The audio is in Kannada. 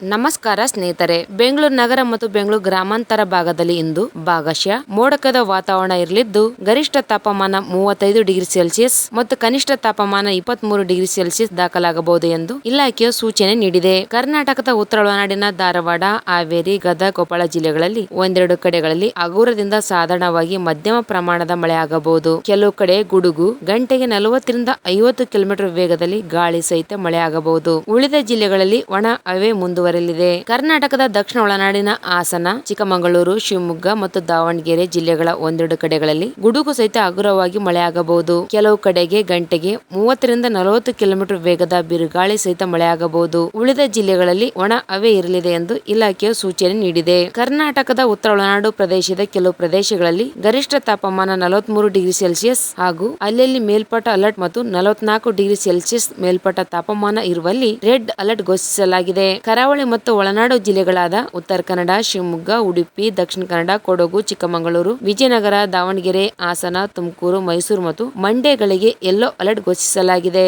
ನಮಸ್ಕಾರ ಸ್ನೇಹಿತರೆ, ಬೆಂಗಳೂರು ನಗರ ಮತ್ತು ಬೆಂಗಳೂರು ಗ್ರಾಮಾಂತರ ಭಾಗದಲ್ಲಿ ಇಂದು ಭಾಗಶಃ ಮೋಡಕದ ವಾತಾವರಣ ಇರಲಿದ್ದು, ಗರಿಷ್ಠ ತಾಪಮಾನ ಮೂವತ್ತೈದು ಡಿಗ್ರಿ ಸೆಲ್ಸಿಯಸ್ ಮತ್ತು ಕನಿಷ್ಠ ತಾಪಮಾನ ಇಪ್ಪತ್ಮೂರು ಡಿಗ್ರಿ ಸೆಲ್ಸಿಯಸ್ ದಾಖಲಾಗಬಹುದು ಎಂದು ಇಲಾಖೆಯು ಸೂಚನೆ ನೀಡಿದೆ. ಕರ್ನಾಟಕದ ಉತ್ತರ ಒಳನಾಡಿನ ಧಾರವಾಡ, ಹಾವೇರಿ, ಗದಗ, ಕೊಪ್ಪಳ ಜಿಲ್ಲೆಗಳಲ್ಲಿ ಒಂದೆರಡು ಕಡೆಗಳಲ್ಲಿ ಹಗುರದಿಂದ ಸಾಧಾರಣವಾಗಿ ಮಧ್ಯಮ ಪ್ರಮಾಣದ ಮಳೆ ಆಗಬಹುದು ಕೆಲವು ಕಡೆ ಗುಡುಗು, ಗಂಟೆಗೆ ನಲವತ್ತರಿಂದ ಐವತ್ತು ಕಿಲೋಮೀಟರ್ ವೇಗದಲ್ಲಿ ಗಾಳಿ ಸಹಿತ ಮಳೆಯಾಗಬಹುದು. ಉಳಿದ ಜಿಲ್ಲೆಗಳಲ್ಲಿ ಒಣ ಹವೆ ಮುಂದುವರೆಯಲಿದೆ. ಕರ್ನಾಟಕದ ದಕ್ಷಿಣ ಒಳನಾಡಿನ ಹಾಸನ, ಚಿಕ್ಕಮಗಳೂರು, ಶಿವಮೊಗ್ಗ ಮತ್ತು ದಾವಣಗೆರೆ ಜಿಲ್ಲೆಗಳ ಒಂದೆರಡು ಕಡೆಗಳಲ್ಲಿ ಗುಡುಗು ಸಹಿತ ಹಗುರವಾಗಿ ಮಳೆಯಾಗಬಹುದು. ಕೆಲವು ಕಡೆಗೆ ಗಂಟೆಗೆ ಮೂವತ್ತರಿಂದ ನಲವತ್ತು ಕಿಲೋಮೀಟರ್ ವೇಗದ ಬಿರುಗಾಳಿ ಸಹಿತ ಮಳೆಯಾಗಬಹುದು. ಉಳಿದ ಜಿಲ್ಲೆಗಳಲ್ಲಿ ಒಣ ಹವೆ ಇರಲಿದೆ ಎಂದು ಇಲಾಖೆಯು ಸೂಚನೆ ನೀಡಿದೆ. ಕರ್ನಾಟಕದ ಉತ್ತರ ಒಳನಾಡು ಪ್ರದೇಶದ ಕೆಲವು ಪ್ರದೇಶಗಳಲ್ಲಿ ಗರಿಷ್ಠ ತಾಪಮಾನ ನಲವತ್ಮೂರು ಡಿಗ್ರಿ ಸೆಲ್ಸಿಯಸ್ ಹಾಗೂ ಅಲ್ಲಲ್ಲಿ ಮೇಲ್ಪಟ್ಟ ಅಲರ್ಟ್ ಮತ್ತು ನಲವತ್ನಾಲ್ಕು ಡಿಗ್ರಿ ಸೆಲ್ಸಿಯಸ್ ಮೇಲ್ಪಟ್ಟ ತಾಪಮಾನ ಇರುವಲ್ಲಿ ರೆಡ್ ಅಲರ್ಟ್ ಘೋಷಿಸಲಾಗಿದೆ. ಕರಾವಳಿ ಮತ್ತು ಒಳನಾಡು ಜಿಲ್ಲೆಗಳಾದ ಉತ್ತರ ಕನ್ನಡ, ಶಿವಮೊಗ್ಗ, ಉಡುಪಿ, ದಕ್ಷಿಣ ಕನ್ನಡ, ಕೊಡಗು, ಚಿಕ್ಕಮಗಳೂರು, ವಿಜಯನಗರ, ದಾವಣಗೆರೆ, ಹಾಸನ, ತುಮಕೂರು, ಮೈಸೂರು ಮತ್ತು ಮಂಡ್ಯಗಳಿಗೆ ಯೆಲ್ಲೋ ಅಲರ್ಟ್ ಘೋಷಿಸಲಾಗಿದೆ.